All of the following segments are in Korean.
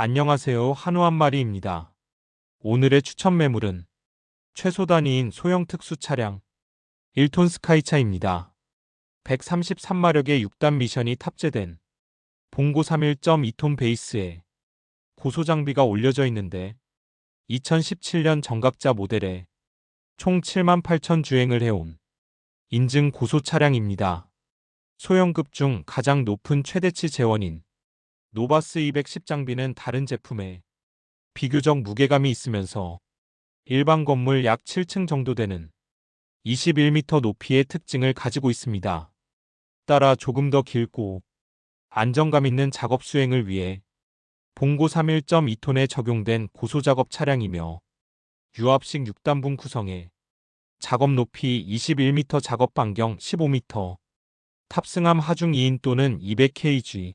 안녕하세요. 한우 한 마리입니다. 오늘의 추천 매물은 최소 단위인 소형 특수 차량 1톤 스카이차입니다. 133마력의 6단 미션이 탑재된 봉고 31.2톤 베이스에 고소 장비가 올려져 있는데 2017년 정각자 모델에 총 7만 8천 주행을 해온 인증 고소 차량입니다. 소형급 중 가장 높은 최대치 재원인 노바스 210 장비는 다른 제품에 비교적 무게감이 있으면서 일반 건물 약 7층 정도 되는 21m 높이의 특징을 가지고 있습니다. 따라 조금 더 길고 안정감 있는 작업 수행을 위해 봉고 31.2톤에 적용된 고소작업 차량이며 유압식 6단분 구성에 작업 높이 21m 작업 반경 15m 탑승함 하중 2인 또는 200kg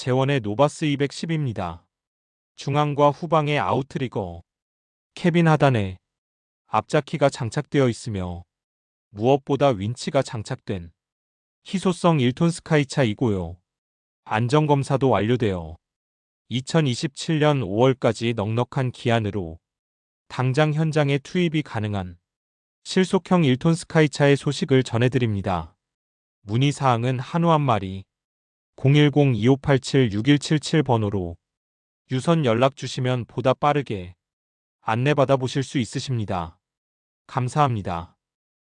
재원의 노바스 210입니다. 중앙과 후방에 아웃트리거, 캐빈 하단에 앞자키가 장착되어 있으며 무엇보다 윈치가 장착된 희소성 1톤 스카이차이고요. 안전검사도 완료되어 2027년 5월까지 넉넉한 기한으로 당장 현장에 투입이 가능한 실속형 1톤 스카이차의 소식을 전해드립니다. 문의사항은 한우 한 마리 010-2587-6177 번호로 유선 연락 주시면 보다 빠르게 안내받아 보실 수 있으십니다. 감사합니다.